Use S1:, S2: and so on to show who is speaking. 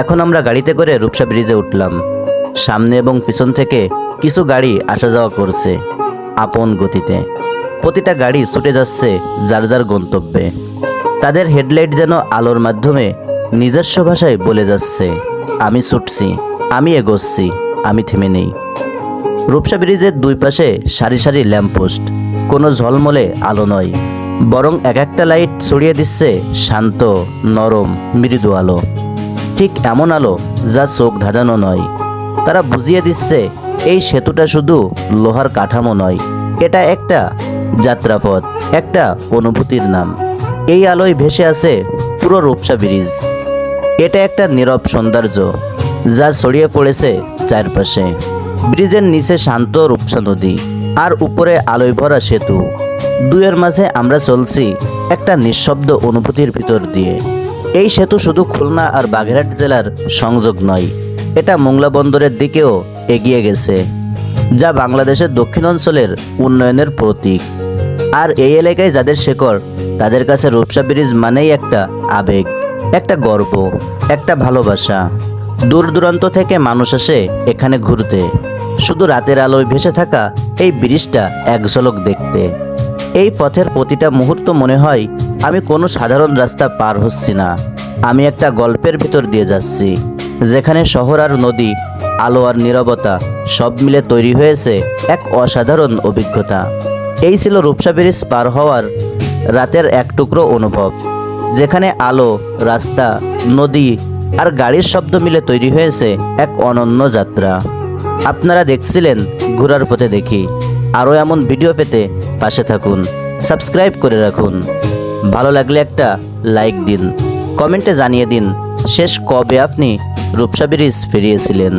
S1: এখন আমরা গাড়িতে করে রূপসা ব্রিজে উঠলাম। সামনে এবং পিছন থেকে কিছু গাড়ি আসা যাওয়া করছে আপন গতিতে। প্রতিটা গাড়ি ছুটে যাচ্ছে যার যার গন্তব্যে। তাদের হেডলাইট যেন আলোর মাধ্যমে নিজস্ব ভাষায় বলে যাচ্ছে, আমি ছুটছি, আমি এগোচ্ছি, আমি থেমে নেই। রূপসা ব্রিজের দুই পাশে সারি সারি ল্যাম্পপোস্ট, কোনো ঝলমলে আলো নয়, বরং এক একটা লাইট ছড়িয়ে দিচ্ছে শান্ত, নরম, মৃদু আলো। ঠিক এমন আলো যা চোখ ধাঁধানো নয়। তারা বুঝিয়ে দিচ্ছে, এই সেতুটা শুধু লোহার কাঠামো নয়, এটা একটা যাত্রাপথ, একটা অনুভূতির নাম। এই আলোয় ভেসে আছে পুরো রূপসা ব্রিজ। এটা একটা নীরব সৌন্দর্য যা ছড়িয়ে পড়েছে চারপাশে। ব্রিজের নিচে শান্ত রূপসা নদী আর উপরে আলোয় ভরা সেতু। দুয়ের মাঝে আমরা চলছি একটা নিঃশব্দ অনুভূতির ভিতর দিয়ে। এই সেতু শুধু খুলনা আর বাগেরহাট জেলার সংযোগ নয়, এটা মোংলা বন্দরের দিকেও এগিয়ে গেছে, যা বাংলাদেশের দক্ষিণ অঞ্চলের উন্নয়নের প্রতীক। আর এই এলাকায় যাদের শেকড়, তাদের কাছে রূপসা ব্রিজ মানেই একটা আবেগ, একটা গর্ব, একটা ভালোবাসা। দূর দূরান্ত থেকে মানুষ আসে এখানে ঘুরতে, শুধু রাতের আলোয় ভেসে থাকা এই ব্রিজটা এক ঝলক দেখতে। এই পথের প্রতিটা মুহূর্ত মনে হয় আমি কোনো সাধারণ রাস্তা পার হচ্ছি না। আমি একটা গল্পের ভিতর দিয়ে যাচ্ছি, যেখানে শহর আর নদী, আলো আর নীরবতা সব মিলে তৈরি হয়েছে এক অসাধারণ অভিজ্ঞতা। এই ছিল রূপসা ব্রিজ পার হওয়ার রাতের এক টুকরো অনুভব, যেখানে আলো, রাস্তা, নদী আর গাড়ির শব্দ মিলে তৈরি হয়েছে এক অনন্য যাত্রা। আপনারা দেখছিলেন ঘোরার পথে দেখি। আরও এমন ভিডিও পেতে পাশে থাকুন, সাবস্ক্রাইব করে রাখুন। ভালো লাগলে একটা লাইক দিন। কমেন্টে জানিয়ে দিন শেষ কবে আপনি রূপসা ব্রিজ ফিরিয়েছিলেন?